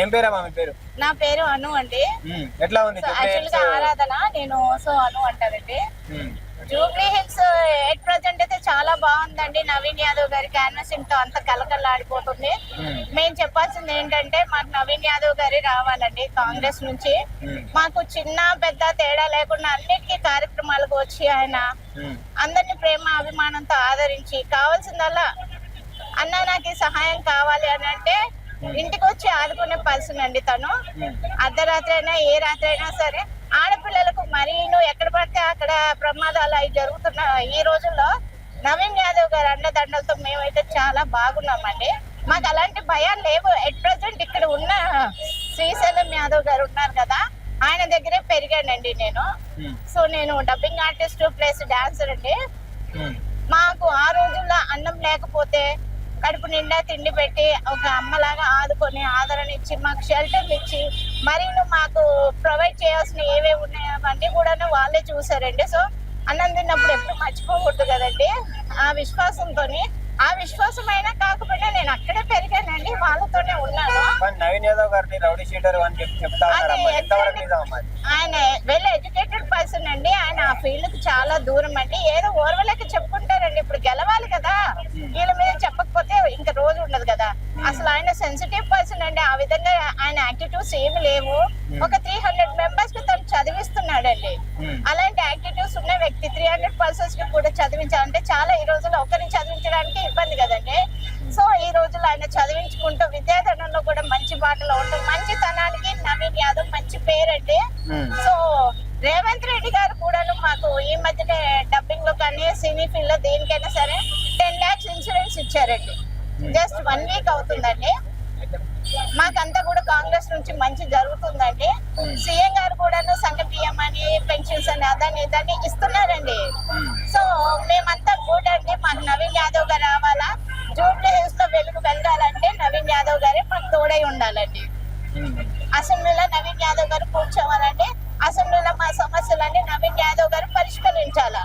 ఏం పేరమ్మా మీ పేరు? నా పేరు అను అండి. ఎట్లా ఉంది? యాక్చువల్గా? ఆరాధన నేను సో అను అంటారండి జూబ్లీ హిల్స్ ఎట్ ప్రజెంట్ అయితే చాలా బాగుందండి. నవీన్ యాదవ్ గారి క్యాన్వసింగ్తో అంత కలకల్లాడిపోతుంది ఉమ్, మేము చెప్పాల్సింది ఏంటంటే మాకు నవీన్ యాదవ్ గారి రావాలండి కాంగ్రెస్ నుంచి. మాకు చిన్న పెద్ద తేడా లేకుండా అన్నిటికీ కార్యక్రమాలకు వచ్చి ఆయన అందరినీ ప్రేమ అభిమానంతో ఆదరించి కావాల్సిందల్లా అన్న నాకు ఈ సహాయం కావాలి అని అంటే ఇంటికి వచ్చి ఆదుకునే పర్సన్ అండి తను అర్ధరాత్రి అయినా ఏ రాత్రి అయినా సరే ఆడపిల్లలకు మరీను ఎక్కడ పడితే అక్కడ ప్రమాదాలు అవి జరుగుతున్న ఈ రోజుల్లో నవీన్ యాదవ్ గారి అండదండలతో మేమైతే చాలా బాగున్నామండి. మాకు అలాంటి భయాలు లేవు. ఎట్ ప్రజెంట్ ఇక్కడ ఉన్న శ్రీశైలం యాదవ్ గారు ఉన్నారు కదా ఆయన దగ్గరే పెరిగానండి నేను. ఉమ్, సో నేను డబ్బింగ్ ఆర్టిస్ట్ ప్లస్ డాన్సర్ అండి. ఉమ్, మాకు ఆ రోజుల్లో అన్నం లేకపోతే కడుపు నిండా తిండి పెట్టి ఒక అమ్మలాగా ఆదుకొని ఆదరణ ఇచ్చి మాకు షెల్టర్ ఇచ్చి మరియు మాకు ప్రొవైడ్ చేయాల్సిన ఏవేవి ఉన్నాయో అవన్నీ కూడా వాళ్ళే చూసారండి సో అన్నం తిన్నప్పుడు ఎప్పుడు మర్చిపోకూడదు కదండి. ఆ విశ్వాసంతో ఆ విశ్వాసం అయినా కాకపోయినా నేను అక్కడే పెరిగానండి. వాళ్ళతోనే ఉన్నాను. నవీన్ యాదవ్ గారిని రౌడీ షీటర్ అని చెప్పి ఆయన వెల్ ఎడ్యుకేటెడ్ పర్సన్ అండి. ఆయన ఆ ఫీల్డ్కి చాలా దూరం అండి. ఏదో ఓర్వలేక చెప్పుకుంటారండి. ఇప్పుడు గెలవాలి కదా. వీళ్ళ ఆయన సెన్సిటివ్ పర్సన్ అండి. ఆ విధంగా ఆయన యాక్టిట్యూడ్స్ ఏమి లేవు. ఒక త్రీ హండ్రెడ్ మెంబర్స్కి తను చదివిస్తున్నాడండి. ఉమ్, అలాంటి యాక్టిట్యూడ్స్ ఉన్న వ్యక్తి త్రీ హండ్రెడ్ పర్సన్స్కి కూడా చదివించాలంటే చాలా ఈ రోజుల్లో ఒకరిని చదివించడానికి ఇబ్బంది కదండి. సో ఈ రోజుల్లో ఆయన చదివించుకుంటూ విద్యాధనంలో కూడా మంచి బాటలో ఉంటూ మంచితనానికి నవీన్ యాదవ్ మంచి పేరండి. సో రేవంత్ రెడ్డి గారు కూడాను మాకు ఈ మధ్యనే డబ్బింగ్లో కానీ సినీ ఫీల్డ్లో దేనికైనా సరే టెన్ లాక్స్ ఇన్సూరెన్స్ ఇచ్చారండి. జస్ట్ వన్ వీక్ అవుతుందండి. మాకంతా కూడా కాంగ్రెస్ నుంచి మంచి జరుగుతుందండి. సీఎం గారు కూడాను సంఘ పిఎం అని పెన్షన్స్ అని అదని ఇదని ఇస్తున్నారండి. సో మేమంతా కూడా అండి మాకు నవీన్ యాదవ్ గారు రావాలా? జూబ్లీ హిల్స్లో వెలుగు వెళ్ళాలంటే నవీన్ యాదవ్ గారే మాకు తోడై ఉండాలండి. అసెంబ్లీలో నవీన్ యాదవ్ గారు కూర్చోవాలంటే అసెంబ్లీలో మా సమస్యలన్నీ నవీన్ యాదవ్ గారు పరిష్కరించాలా?